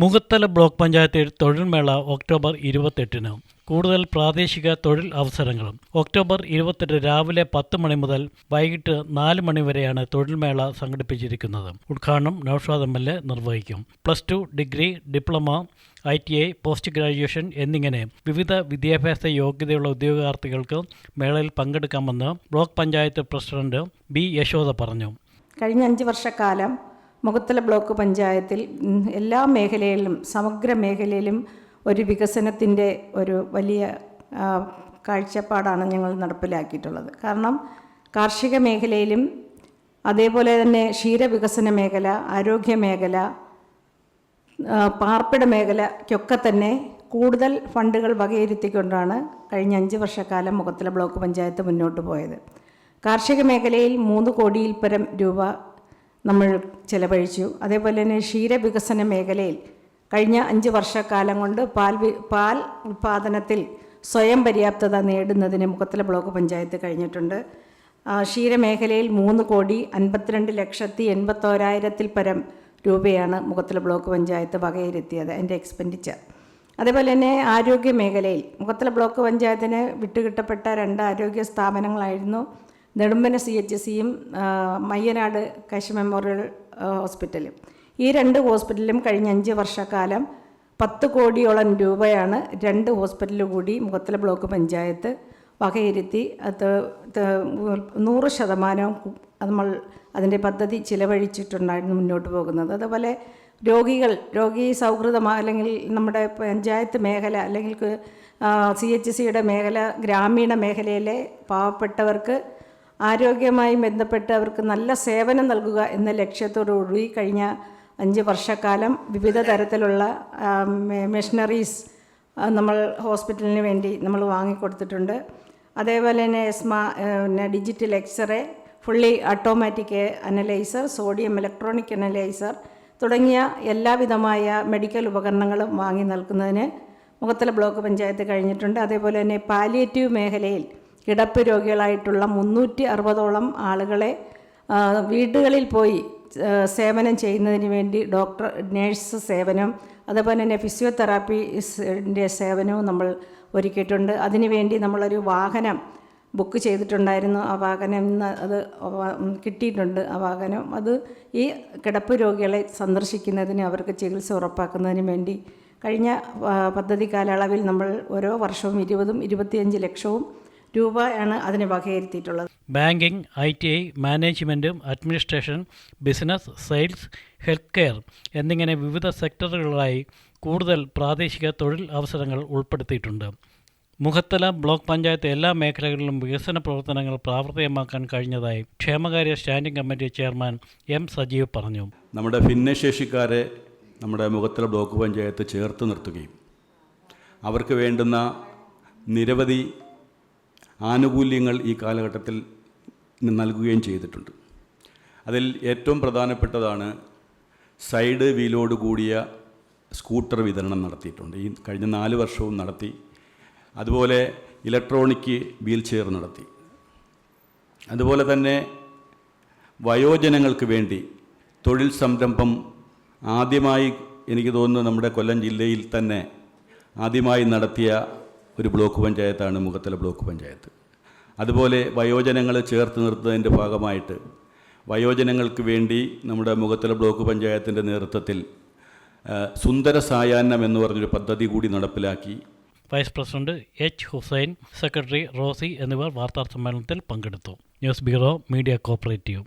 Mukhathala block പഞ്ചായത്തിൽ തൊഴിൽമേള October ഇരുപത്തെട്ടിന്. കൂടുതൽ പ്രാദേശിക തൊഴിൽ അവസരങ്ങളും. ഒക്ടോബർ ഇരുപത്തെട്ട് രാവിലെ പത്ത് മണി മുതൽ വൈകിട്ട് നാല് മണി വരെയാണ് തൊഴിൽമേള സംഘടിപ്പിച്ചിരിക്കുന്നത്. ഉദ്ഘാടനം നൌഷാദ് എം എൽ എ നിർവഹിക്കും. Plus two degree diploma I T I post graduation എന്നിങ്ങനെ വിവിധ വിദ്യാഭ്യാസ യോഗ്യതയുള്ള ഉദ്യോഗാർത്ഥികൾക്ക് മേളയിൽ പങ്കെടുക്കാമെന്ന് block panchayat president B Yashoda പറഞ്ഞു. കഴിഞ്ഞ അഞ്ച് വർഷക്കാലം മുഖത്തല ബ്ലോക്ക് പഞ്ചായത്തിൽ എല്ലാ മേഖലയിലും സമഗ്ര മേഖലയിലും ഒരു വികസനത്തിന്റെ ഒരു വലിയ കാഴ്ചപ്പാടാണ് ഞങ്ങൾ നടപ്പിലാക്കിയിട്ടുള്ളത്. കാരണം കാർഷിക മേഖലയിലും അതേപോലെ തന്നെ ക്ഷീരവികസന മേഖല ആരോഗ്യ മേഖല പാർപ്പിട മേഖലയ്ക്കൊക്കെ തന്നെ കൂടുതൽ ഫണ്ടുകൾ വകയിരുത്തിക്കൊണ്ടാണ് കഴിഞ്ഞ അഞ്ച് വർഷക്കാലം മുഖത്തല ബ്ലോക്ക് പഞ്ചായത്ത് മുന്നോട്ട് പോയത്. കാർഷിക മേഖലയിൽ മൂന്ന് കോടിയിൽ പരം രൂപ നമ്മൾ ചെലവഴിച്ചു. അതേപോലെ തന്നെ ക്ഷീരവികസന മേഖലയിൽ കഴിഞ്ഞ അഞ്ച് വർഷക്കാലം കൊണ്ട് പാൽ പാൽ ഉൽപ്പാദനത്തിൽ സ്വയം പര്യാപ്തത നേടുന്നതിന് മുഖത്തല ബ്ലോക്ക് പഞ്ചായത്ത് കഴിഞ്ഞിട്ടുണ്ട്. ക്ഷീരമേഖലയിൽ മൂന്ന് കോടി അൻപത്തിരണ്ട് ലക്ഷത്തി എൺപത്തോരായിരത്തിൽ പരം രൂപയാണ് മുഖത്തല ബ്ലോക്ക് പഞ്ചായത്ത് വകയിരുത്തിയത് അതിന്റെ എക്സ്പെൻഡിച്ചർ. അതേപോലെ തന്നെ ആരോഗ്യ മേഖലയിൽ മുഖത്തല ബ്ലോക്ക് പഞ്ചായത്തിന് വിട്ടുകിട്ടപ്പെട്ട രണ്ട് ആരോഗ്യ സ്ഥാപനങ്ങളായിരുന്നു. നെടുമ്പന സി എച്ച് സിയും മയ്യനാട് കാശ് മെമ്മോറിയൽ ഹോസ്പിറ്റലും. ഈ രണ്ട് ഹോസ്പിറ്റലിലും കഴിഞ്ഞ അഞ്ച് വർഷക്കാലം പത്ത് കോടിയോളം രൂപയാണ് രണ്ട് ഹോസ്പിറ്റലിൽ കൂടി മുഖത്തല ബ്ലോക്ക് പഞ്ചായത്ത് വകയിരുത്തി. അത് നൂറ് ശതമാനം നമ്മൾ അതിന്റെ പദ്ധതി ചിലവഴിച്ചിട്ടുണ്ടായിരുന്നു മുന്നോട്ട് പോകുന്നത്. അതുപോലെ രോഗികൾ രോഗി സൗഹൃദമായ അല്ലെങ്കിൽ നമ്മുടെ പഞ്ചായത്ത് മേഖല അല്ലെങ്കിൽ സി എച്ച് സിയുടെ മേഖല ഗ്രാമീണ മേഖലയിലെ പാവപ്പെട്ടവർക്ക് ആരോഗ്യവുമായി ബന്ധപ്പെട്ട് അവർക്ക് നല്ല സേവനം നൽകുക എന്ന ലക്ഷ്യത്തോടുകൂടി കഴിഞ്ഞ അഞ്ച് വർഷക്കാലം വിവിധ തരത്തിലുള്ള മെഷീനറീസ് നമ്മൾ ഹോസ്പിറ്റലിന് വേണ്ടി നമ്മൾ വാങ്ങിക്കൊടുത്തിട്ടുണ്ട്. അതേപോലെ തന്നെ എസ്മാ പിന്നെ digital x-ray fully automatic analyser sodium electronic analyser തുടങ്ങിയ എല്ലാവിധമായ മെഡിക്കൽ ഉപകരണങ്ങളും വാങ്ങി നൽകുന്നതിന് മുഖത്തല ബ്ലോക്ക് പഞ്ചായത്ത് കഴിഞ്ഞിട്ടുണ്ട്. അതേപോലെ തന്നെ പാലിയേറ്റീവ് മേഖലയിൽ കിടപ്പ് രോഗികളായിട്ടുള്ള മുന്നൂറ്റി അറുപതോളം ആളുകളെ വീടുകളിൽ പോയി സേവനം ചെയ്യുന്നതിന് വേണ്ടി ഡോക്ടർ നേഴ്സ് സേവനം അതുപോലെ തന്നെ ഫിസിയോതെറാപ്പിന്റെ സേവനവും നമ്മൾ ഒരുക്കിയിട്ടുണ്ട്. അതിനുവേണ്ടി നമ്മളൊരു വാഹനം ബുക്ക് ചെയ്തിട്ടുണ്ടായിരുന്നു. ആ വാഹനം ഇന്ന് അത് കിട്ടിയിട്ടുണ്ട്. ആ വാഹനം അത് ഈ കിടപ്പ് രോഗികളെ സന്ദർശിക്കുന്നതിന് അവർക്ക് ചികിത്സ ഉറപ്പാക്കുന്നതിന് വേണ്ടി കഴിഞ്ഞ പദ്ധതി കാലയളവിൽ നമ്മൾ ഓരോ വർഷവും ഇരുപതും ഇരുപത്തിയഞ്ച് ലക്ഷവും രൂപയാണ് അതിന് വകയിരുത്തിയിട്ടുള്ളത്. ബാങ്കിംഗ് ഐ ടി ഐ മാനേജ്മെന്റും administration business sales health care എന്നിങ്ങനെ വിവിധ സെക്ടറുകളായി കൂടുതൽ പ്രാദേശിക തൊഴിൽ അവസരങ്ങൾ ഉൾപ്പെടുത്തിയിട്ടുണ്ട്. മുഖത്തല ബ്ലോക്ക് പഞ്ചായത്ത് എല്ലാ മേഖലകളിലും വികസന പ്രവർത്തനങ്ങൾ പ്രാവർത്തികമാക്കാൻ കഴിഞ്ഞതായി ക്ഷേമകാര്യ standing committee chairman M Sajeev പറഞ്ഞു. നമ്മുടെ ഭിന്നശേഷിക്കാരെ നമ്മുടെ മുഖത്തല ബ്ലോക്ക് പഞ്ചായത്ത് ചേർത്ത് നിർത്തുകയും അവർക്ക് വേണ്ടുന്ന നിരവധി ആനുകൂല്യങ്ങൾ ഈ കാലഘട്ടത്തിൽ നൽകുകയും ചെയ്തിട്ടുണ്ട്. അതിൽ ഏറ്റവും പ്രധാനപ്പെട്ടതാണ് സൈഡ് വീലോട് കൂടിയ സ്കൂട്ടർ വിതരണം നടത്തിയിട്ടുണ്ട്. ഈ കഴിഞ്ഞ നാല് വർഷവും നടത്തി. അതുപോലെ ഇലക്ട്രോണിക് വീൽ ചെയർ നടത്തി. അതുപോലെ തന്നെ വയോജനങ്ങൾക്ക് വേണ്ടി തൊഴിൽ സംരംഭം ആദ്യമായി എനിക്ക് തോന്നുന്നു നമ്മുടെ കൊല്ലം ജില്ലയിൽ തന്നെ ആദ്യമായി നടത്തിയ ഒരു ബ്ലോക്ക് പഞ്ചായത്താണ് മുഖത്തല ബ്ലോക്ക് പഞ്ചായത്ത്. അതുപോലെ വയോജനങ്ങളെ ചേർത്ത് നിർത്തുന്നതിന്റെ ഭാഗമായിട്ട് വയോജനങ്ങൾക്ക് വേണ്ടി നമ്മുടെ മുഖത്തല ബ്ലോക്ക് പഞ്ചായത്തിന്റെ നേതൃത്വത്തിൽ സുന്ദര സായാഹ്നം എന്ന് പറഞ്ഞൊരു പദ്ധതി കൂടി നടപ്പിലാക്കി. Vice president H Hussain secretary Rosy എന്നിവർ വാർത്താ സമ്മേളനത്തിൽ പങ്കെടുത്തു. News bureau media cooperative.